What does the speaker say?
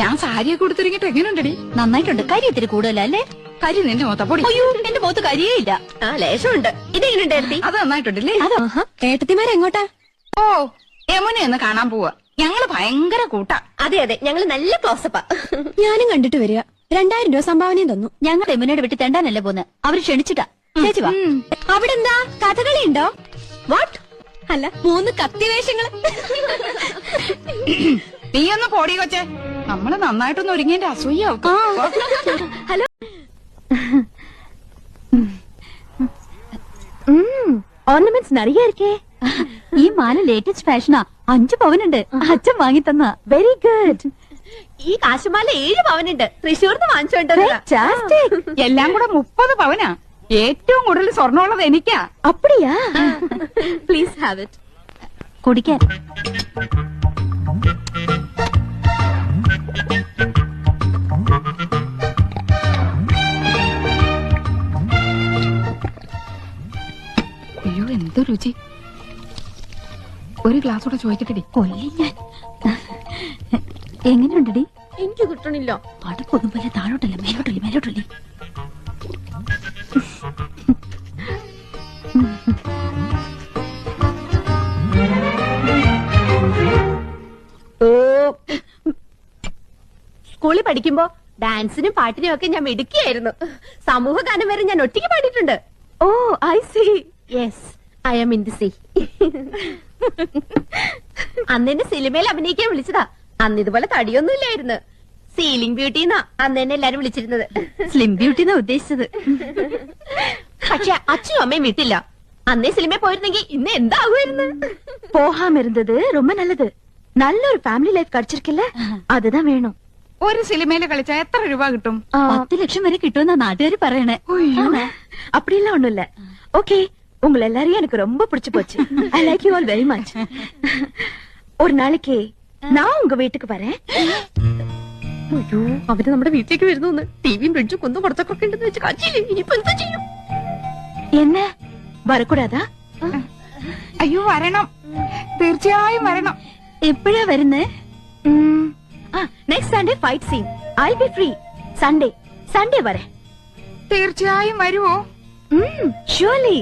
ഞാൻ സാരിയൊക്കെ കൊടുത്തിരിക്കട്ടെ എങ്ങനെയുണ്ടടി നന്നായിട്ടുണ്ട്. കരി ഇത്തിരി കൂടുതലല്ലേ? കരി നിന്റെ മൊത്തപ്പൊടി അയ്യോ എന്റെ മുഖത്ത് കരിയേ ഇല്ല. ആ ലേശമുണ്ട്. ഇതെങ്ങനെയുണ്ട് ഏട്ടത്തി. അത് നന്നായിട്ടുണ്ടല്ലേ? ഏട്ടത്തിമാരെങ്ങോട്ടാ ഓ യമുന ഒന്ന് കാണാൻ പോവാ. ഞങ്ങൾ ഭയങ്കര കൂട്ടാ. അതെ അതെ. ഞങ്ങൾ നല്ല ക്ലോസപ്പാ ഞാനും കണ്ടിട്ട് വരിക. രണ്ടായിരം രൂപ സംഭാവനയും തന്നു. ഞങ്ങൾ യമുനയുടെ വിട്ട് തെണ്ടാനല്ലേ പോന്ന്? അവർ ക്ഷണിച്ചിട്ടാ. ചേച്ചി വാ. അവിടെ എന്താ കഥകളി ഉണ്ടോ വാട്ട് അല്ല മൂന്ന് കത്തിവേഷങ്ങൾ. നീ ഒന്ന് പോടി കൊച്ചേ. നമ്മൾ നന്നായിട്ടൊന്ന് ഒരുങ്ങിന്റെ അസൂയാവും ഹലോ. ഓർണമെന്റ്സ് നിറയെ ഇരിക്കേ ഈ മാല ലേറ്റസ്റ്റ് ഫാഷനാ അഞ്ചു പവനുണ്ട്. അച്ഛൻ വാങ്ങി തന്ന വെരി ഗുഡ് ഈ കാശുമാല ഏഴ് പവനുണ്ട്. തൃശ്ശൂർന്ന് വാങ്ങിച്ചോണ്ടത് എല്ലാം കൂടെ മുപ്പത് പവനാ. ഏറ്റവും കൂടുതൽ സ്വർണമുള്ളത് എനിക്കാ. അപ്പടിയാ. പ്ലീസ് ഹാവ് ഇറ്റ് കുടിക്കാൻ. രുചി. ഒരു ഗ്ലാസ് കൂടെ ചോദിക്കട്ടെടി. കൊല്ലി ഞാൻ. എങ്ങനെയുണ്ടടി? എനിക്ക് കിട്ടണില്ല. പടപ്പൊന്നും പോലെ താഴോട്ടല്ലേ മേലോട്ടല്ലേ മേലോട്ടല്ലേ? ഓ. സ്കൂളിൽ പഠിക്കുമ്പോ ഡാൻസിനും പാട്ടിനും ഒക്കെ ഞാൻ മിടുക്കിയായിരുന്നു. സമൂഹ ഗാനം വരെ ഞാൻ ഒറ്റയ്ക്ക് പാടിയിട്ടുണ്ട്. ഓ I see. Yes I am in the sea അന്ന് എന്നെ സിനിമയിൽ അഭിനയിക്കാൻ വിളിച്ചതാ അന്ന് ഇതുപോലെ തടിയൊന്നും ഇല്ലായിരുന്നു സീലിംഗ് ബ്യൂട്ടി എന്നാ അന്ന് എന്നെ എല്ലാരും വിളിച്ചിരുന്നത് സ്ലിം ബ്യൂട്ടി എന്നാ ഉദ്ദേശിച്ചത് പക്ഷെ അച്ഛനും അമ്മയും വിട്ടില്ല അന്നേ സിനിമയിൽ പോയിരുന്നെങ്കിൽ ഇന്ന് എന്താകുമായിരുന്നു போகாம இருந்தது ரொம்ப நல்லது நல்ல ஒரு ஃபேமிலி லைஃப் கிடைச்சிருக்குல்ல அதுதான் வேணும் ഒരു സിനിമയില് കളിച്ചാ എത്ര രൂപ കിട്ടും പത്ത് ലക്ഷം വരെ കിട്ടുമെന്നാ നാട്ടുകാര് പറയണേ அப்படிலாம் ஒண்ணும் இல்ல ஓகே உங்களை எல்லாரையும் எனக்கு ரொம்ப பிடிச்சு போச்சு I like you all very much ஒரு நாளைக்கு நான் உங்க வீட்டுக்கு வரேன் അയ്യോ അവര് നമ്മുടെ വീട്ടിലേക്ക് വരുന്നു ടിവിയും ഫ്രിഡ്ജും കുന്നും പുറത്തൊക്കെ ഉണ്ടെന്ന് വെച്ച് കാച്ചില്ലേ ഇനിയിപ്പോ എന്താ ചെയ്യും என்ன வரக்கூடாதா അയ്യോ വരണം തീർച്ചയായും വരണം എപ്പോഴാ വരുന്നേ next Sunday fight scene I be free Sunday Sunday വരെ തീർച്ചയായും വരുവോ ഷുവലി